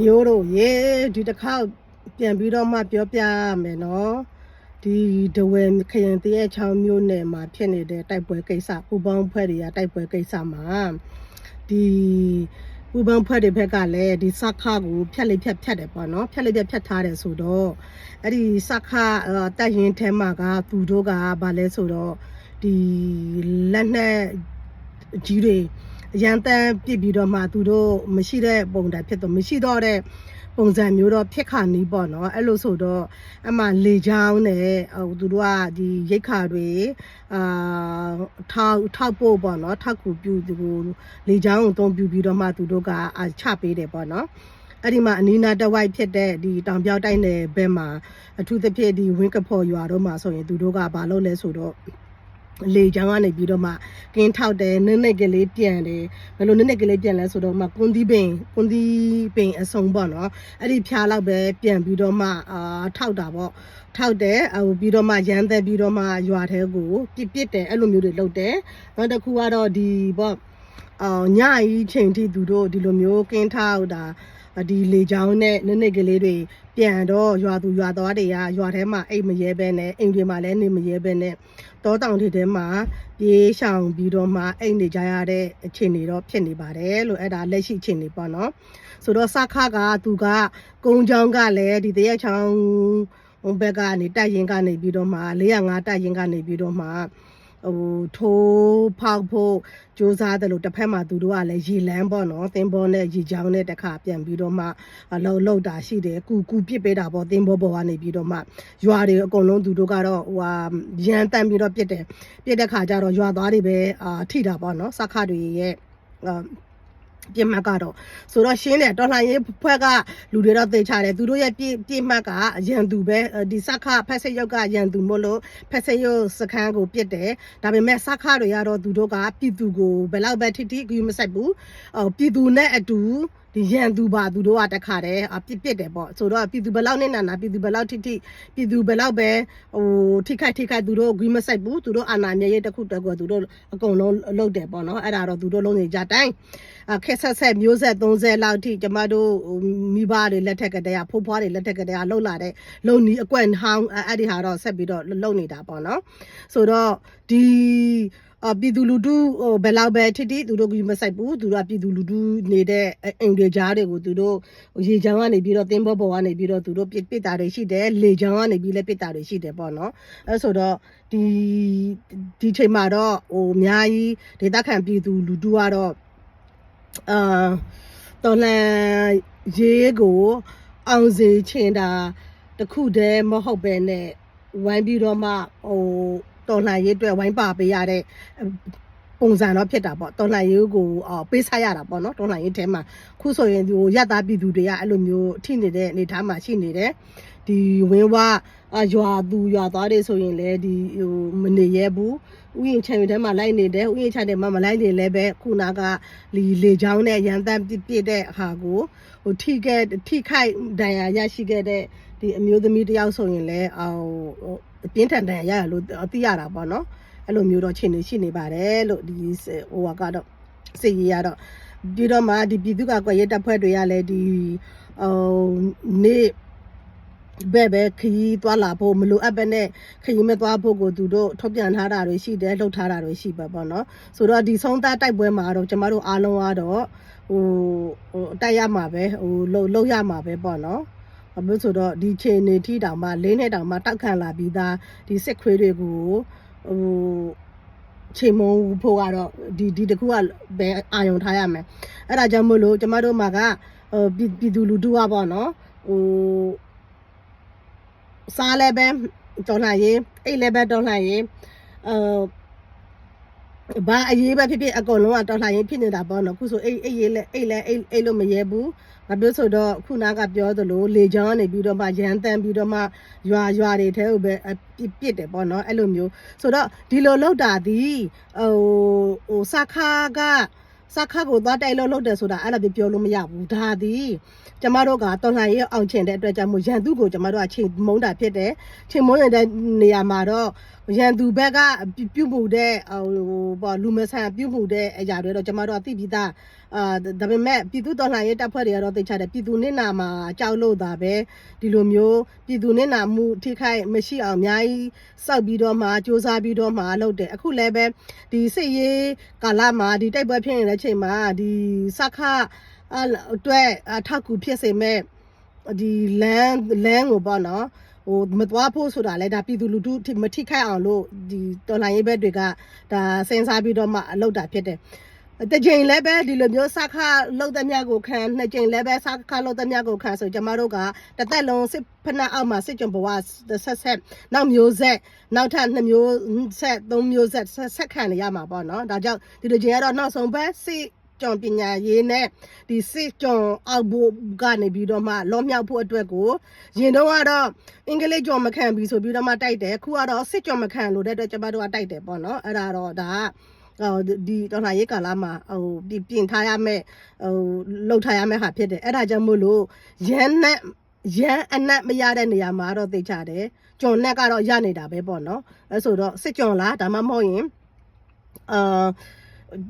မျိုးတို့ရေဒီတစ်ခါပြန်ပြီးတော့မှပြောပြမယ်နော်ဒီဒဝဲခရင်တရဲ့ချောင်းမျိုးနယ်မှာဖြစ်နေတဲ့တိုက်ပွဲကိစ္စပူပေါင်းဖွဲ့တွေကတိုက်ပွဲကိစ္စမှာဒီပူပေါင်းဖွဲ့တွေဘက်ကလည်းဒီစခါကိုဖြတ်လိုက်ဖြတ်ဖြတ်တယ်ပေါ့နော်ဖြတ်လိုက်ဖြတ်ဖြတ်ထားတယ်ဆိုတော့အဲ့ဒီစခါတက်ရင်ထဲမှာကသူတို့ကဘာလဲဆိုတော့ဒီလက်နဲ့ကြီးတွေ ရန်တန်းပြစ်ပြီးတော့မှသူတို့မရှိတဲ့ပုံစံဖြစ်တော့မရှိတော့တဲ့ပုံစံမျိုးတော့ဖြစ်ခါနီးပေါ့နော်အဲ့လိုဆိုတော့အမှလေချောင်းနဲ့ဟိုသူတို့ကဒီရိတ်ခါတွေအာထောက်ထောက်ဖို့ပေါ့နော်ထောက်ကူပြုဒီကိုလေချောင်းကိုတုံးပြပြီးတော့မှသူတို့ကအာချပေးတယ်ပေါ့နော်အဲ့ဒီမှာအနီးနားတစ်ဝိုက်ဖြစ်တဲ့ဒီတောင်ပြောက်တိုင်းနယ်ဘက်မှာအထူးသဖြင့်ဒီဝင်းကဖော်ရွာတို့မှာဆိုရင်သူတို့ကဘာလုပ်လဲဆိုတော့ လေချောင်းကနေပြီးတော့မှကင်းထောက်တယ်နည်းနည်းကလေးပြန်တယ်ဘယ်လိုနည်းနည်းကလေးပြန်လဲဆိုတော့မှကွန်ဒီပင်ကွန်ဒီပင်အစုံပေါ့နော်အဲ့ဒီဖြားလောက်ပဲပြန်ပြီးတော့မှအာထောက်တာပေါ့ထောက်တယ်ဟိုပြီးတော့မှရမ်းသက်ပြီးတော့မှရွာထဲကိုပြစ်ပစ်တယ်အဲ့လိုမျိုးတွေလုပ်တယ်နောက်တစ်ခုကတော့ဒီပေါ့အော်ညကြီးချိန်ထိသူတို့ဒီလိုမျိုးကင်းထောက်တာ ဒီလေချောင်းနဲ့နည်းနည်းကလေးတွေပြန်တော့ရွာသူရွာသားတွေကရွာထဲမှာအိတ်မရဲပဲနဲ့အိမ်တွေမှာလည်းနေမရဲပဲနဲ့တောတောင်တွေထဲမှာပြေးရှောင်ပြီးတော့မှအိမ်နေကြရတဲ့အခြေအနေတော့ဖြစ်နေပါတယ်လို့အဲ့ဒါလက်ရှိအခြေအနေပေါ့နော်ဆိုတော့စခါကသူကကုန်းချောင်းကလည်းဒီတရက်ချောင်းဘက်ကနေတိုက်ရင်ကနေပြီးတော့မှ405တိုက်ရင်ကနေပြီးတော့မှ ဟိုထိုးဖောက်ဖို့စူးစမ်းတယ်လို့တစ်ဖက်မှာသူတို့ကလည်းရေလန်းပေါ့နော်သင်္ဘောနဲ့ရေချောင်းနဲ့တစ်ခါပြန်ပြီးတော့မှအလုံးလုံးတာရှိတယ်ကူကူပစ်ပေးတာပေါ့သင်္ဘောပေါ်ကနေပြီးတော့မှရွာတွေအကုန်လုံးသူတို့ကတော့ဟိုဟာရန်တန်ပြီးတော့ပစ်တယ်ပစ်တဲ့ခါကျတော့ရွာသားတွေပဲအာထိတာပေါ့နော်စခါတွေရဲ့အာ ပြစ်မှတ်ကတော့ဆိုတော့ရှင်းတယ်တော်လှန်ရေးဖွဲ့ကလူတွေတော့သိချတယ်သူတို့ရဲ့ပြစ်ပြစ်မှတ်ကရန်သူပဲဒီစခဖက်စစ်ရုပ်ကရန်သူမို့လို့ဖက်စစ်ရုပ်စခန်းကိုပြစ်တယ်ဒါပေမဲ့စခတွေကတော့သူတို့ကပြည်သူကိုဘယ်လောက်ပဲထိထိကူမဆိုင်ဘူးအော်ပြည်သူနဲ့အတူ ဒီရန်သူပါသူတို့ကတခါတည်းအပြစ်ပြစ်တယ်ပေါ့ဆိုတော့ပြည်သူဘယ်လောက်နဲ့နာနာပြည်သူဘယ်လောက်ထိထိပြည်သူဘယ်လောက်ပဲဟိုထိခိုက်ထိခိုက်သူတို့ဂွီးမဆိုင်ဘူးသူတို့အာဏာမြေရေးတစ်ခုတည်းကသူတို့အကုန်လုံးလုပ်တယ်ပေါ့နော်အဲ့ဒါတော့သူတို့လုံးနေကြတိုင်းအခက်ဆက်ဆက်မျိုးဆက်30လောက်ထိကျမတို့မိဘတွေလက်ထက်ကတည်းကဖိုးဖွားတွေလက်ထက်ကတည်းကလှုပ်လာတဲ့လုံနီအကွက်ဟောင်းအဲ့ဒီဟာတော့ဆက်ပြီးတော့လှုပ်နေတာပေါ့နော်ဆိုတော့ဒီအ ပြည်သူလူထုဟိုဘယ်လောက်ပဲထိတိသူတို့ကမဆိုင်ဘူးသူတို့ကပြည်သူလူထုနေတဲ့အိမ်တွေကြားတွေကိုသူတို့ရေချောင်းကနေပြီးတော့တင်းဘောပေါ်ကနေပြီးတော့သူတို့ပစ်ပစ်တာတွေရှိတယ်လေချောင်းကနေပြီးလဲပစ်တာတွေရှိတယ်ပေါ့နော်အဲဆိုတော့ဒီဒီချိန်မှာတော့ဟိုအများကြီးဒေသခံပြည်သူလူထုကတော့အာတော်လန်ရေးကိုအောင်စေချင်တာတခုတည်းမဟုတ်ပဲနဲ့ဝိုင်းပြီးတော့မှဟို တော်လှန်ရေးအတွက်ဝိုင်းပါပေးရတဲ့ပုံစံတော့ဖြစ်တာပေါ့တော်လှန်ရေးကိုအော်ပေးဆက်ရတာပေါ့နော်တော်လှန်ရေးထဲမှာခုဆိုရင်ဒီဟိုရတာပြည်သူတွေကအဲ့လိုမျိုးထိနေတဲ့အနေအထားမှာရှိနေတယ်ဒီဝင်းဝအရွာသူရွာသားတွေဆိုရင်လည်းဒီဟိုမနေရဲဘူးဥယျာဉ်ချန်တွေထဲမှာလိုက်နေတယ်ဥယျာဉ်ချန်တွေမှာမလိုက်နေလည်းပဲခုနကလီလေချောင်းနဲ့ရန်တမ်းပြစ်ပြစ်တဲ့ဟာကိုဟိုထိခဲ့ထိခိုက်ဒဏ်ရာရရှိခဲ့တဲ့ဒီအမျိုးသမီးတယောက်ဆိုရင်လည်းအော်ဟို အပြင်းထန်ဒဏ်ရာရရလို့သိရတာပေါ့နော်အဲ့လိုမျိုးတော့ချိန်နေရှိနေပါတယ်လို့ဒီဟိုကတော့စိတ်ရရတော့ပြီးတော့မှဒီပြည်သူ့ကကွယ်ရဲတပ်ဖွဲ့တွေကလည်းဒီဟိုနေ့ဘဲ့ပဲခရီးသွားလာဖို့မလိုအပ်ပဲနဲ့ခရီးမသွားဖို့ကိုသူတို့ထုတ်ပြန်ထားတာတွေရှိတယ်လှုပ်ထားတာတွေရှိပါပေါ့နော်ဆိုတော့ဒီဆုံးသားတိုက်ပွဲမှာတော့ကျမတို့အားလုံးကတော့ဟိုဟိုတိုက်ရမှာပဲဟိုလှုပ်လှုပ်ရမှာပဲပေါ့နော် ဘာလို့ဆိုတော့ဒီချိန်နေထိတောင်မှလေးနှစ်တောင်မှတောက်ခံလာပြီးသားဒီစစ်ခွေးတွေကိုဟိုချိန်မုံဖို့ကတော့ဒီဒီတခုကပဲအာယုံထားရမယ်အဲ့ဒါကြောင့်မို့လို့ကျမတို့မှာကဟိုပြည်ပြည်သူလူထုကပေါ့နော်ဟိုစားလည်းပဲတော်လှန်ရေးအိတ်လည်းပဲတော်လှန်ရေးအဲ ဘာအရေးပဲဖြစ်ဖြစ်အကုန်လုံးကတော်လှန်ရေးဖြစ်နေတာပေါ့နော်ခုဆိုအိတ်အိတ်ရေးလဲအိတ်လဲအိတ်အိတ်လို့မရဲဘူးဘာပြောဆိုတော့ခုနကပြောသလိုလေချောင်းနေပြီးတော့မှရန်တန်ပြီးတော့မှရွာရွာတွေထဲကိုပဲအပြစ်ပြစ်တယ်ပေါ့နော်အဲ့လိုမျိုးဆိုတော့ဒီလိုလောက်တာဒီဟိုဟိုစခါက စခါကိုသွားတိုက်လို့လုပ်တယ်ဆိုတာအဲ့လိုပြောလို့မရဘူးဒါသည်ကျမတို့ကတော်လှန်ရေးအောင်ချင်တဲ့အတွက်ကြောင့်မို့ရန်သူကိုကျမတို့ကချိန်မုန်းတာဖြစ်တယ်ချိန်မုန်းရတဲ့နေရာမှာတော့ရန်သူဘက်ကပြုတ်မှုတဲ့ဟိုပေါ့လူမဆန်ပြုတ်မှုတဲ့အရာတွေတော့ကျမတို့ကသိပြီးသား အာဒါပေမဲ့ပြည်သူတော်လှန်ရေးတပ်ဖွဲ့တွေကတော့သိချတယ်ပြည်သူနစ်နာမှာကြောက်လို့တာပဲဒီလိုမျိုးပြည်သူနစ်နာမှုထိခိုက်မရှိအောင်အများကြီးစောက်ပြီးတော့မှစူးစမ်းပြီးတော့မှလုပ်တယ်အခုလည်းပဲဒီစစ်ရေးကာလမှာဒီတိုက်ပွဲဖြစ်နေတဲ့ချိန်မှာဒီစခအအတွက်အထောက်ကူဖြစ်စေမဲ့ဒီလမ်းလမ်းကိုပေါ့နော်ဟိုမသွားဖို့ဆိုတာလဲဒါပြည်သူလူထုထိမထိခိုက်အောင်လို့ဒီတော်လိုင်းရေးဘက်တွေကဒါစဉ်းစားပြီးတော့မှအလုပ်တာဖြစ်တယ်။ တစ်ချိန်လည်းပဲဒီလိုမျိုးစခလောက်တဲ့မြတ်ကိုခံနှစ်ချိန်လည်းပဲစခလောက်တဲ့မြတ်ကိုခံဆိုကျမတို့ကတစ်သက်လုံးစစ်ဖက်နှက်အောက်မှာစစ်ကြုံဘဝဆက်ဆက်နောက်မျိုးဆက်နောက်ထပ်နှစ်မျိုးဆက်သုံးမျိုးဆက်ဆက်ဆက်ခံနေရမှာပေါ့နော်။ဒါကြောင့်ဒီလိုချိန်ကတော့နောက်ဆုံးပဲစစ်ကြုံပညာရေးနဲ့ဒီစစ်ကြုံအောက်ဘုကနေပြီးတော့မှလောမြောက်ဖို့အတွက်ကိုရင်တော့ကတော့အင်္ဂလိပ်ကြော်မခံပြီဆိုပြီးတော့မှတိုက်တယ်ခုကတော့စစ်ကြော်မခံလို့တဲ့အတွက်ကျမတို့ကတိုက်တယ်ပေါ့နော်အဲ့ဒါတော့ဒါကဟို ဒီတော်လှန်ရေးကာလမှာဟိုဒီပြင်ထားရမယ်ဟိုလှုပ်ထားရမယ်ဟာဖြစ်တယ်အဲ့ဒါကြောင့်မို့လို့ရန်နဲ့ရန်အနက်မရတဲ့နေရာမှာတော့သိချတယ်ကြုံနဲ့ကတော့ရနေတာပဲပေါ့နော်အဲဆိုတော့စစ်ကြုံလားဒါမှမဟုတ်ရင်အာ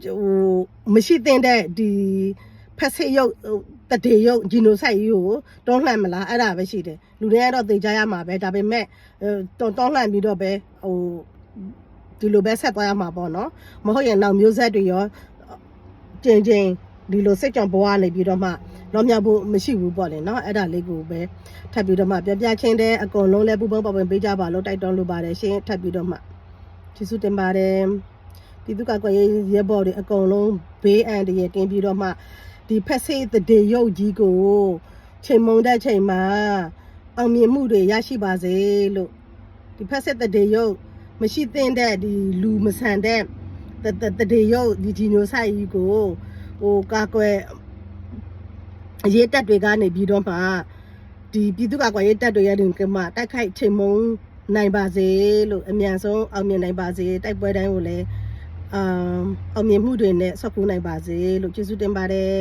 ဟိုမရှိသင့်တဲ့ဒီဖက်စစ်ရုပ်ဟိုတတေရုပ်ဂျီနိုဆိုက်ကြီးကိုတွန်းလှန်မလားအဲ့ဒါပဲရှိတယ်လူတွေကတော့သိကြရမှာပဲဒါပေမဲ့တွန်းတွန်းလှန်ပြီးတော့ပဲဟို ဒီလိုပဲဆက်သွားရမှာပေါ့နော်မဟုတ်ရင်နောက်မျိုးဆက်တွေရောကျင်ကျင်ဒီလိုစိတ်ကြောင့်ဘဝနေပြီးတော့မှလောမြောက်ဖို့မရှိဘူးပေါ့လေနော်အဲ့ဒါလေးကိုပဲထပ်ပြီးတော့မှပြပြချင်းတဲ့အကုန်လုံးလဲပူပေါင်းပပင်ပေးကြပါလို့တိုက်တွန်းလိုပါတယ်ရှင်ထပ်ပြီးတော့မှကျေးဇူးတင်ပါတယ်ပြည်သူ့ကကွယ်ရေးရဲဘော်တွေအကုန်လုံးဘေးအန္တရာယ်တင်ပြီးတော့မှဒီဖက်ဆေးတဲ့ရုပ်ကြီးကိုချိန်မုံတဲ့ချိန်မှာအောင်မြင်မှုတွေရရှိပါစေလို့ဒီဖက်ဆက်တဲ့ရုပ် မရှိသင့်တဲ့ဒီလူမဆန်တဲ့တဲ့တဲ့ရုပ်ဒီဂျီနိုဆိုက်ကြီးကိုဟိုကာကွယ်အရေးတက်တွေကနေပြီးတော့မှဒီပြည်သူ့ကာကွယ်ရေးတက်တွေရဲ့ကမှတိုက်ခိုက်ချိန်မုံနိုင်ပါစေလို့အမြန်ဆုံးအောင်မြင်နိုင်ပါစေတိုက်ပွဲတိုင်းကိုလည်းအာအောင်မြင်မှုတွေနဲ့ဆော့ကူးနိုင်ပါစေလို့ကျေးဇူးတင်ပါတယ်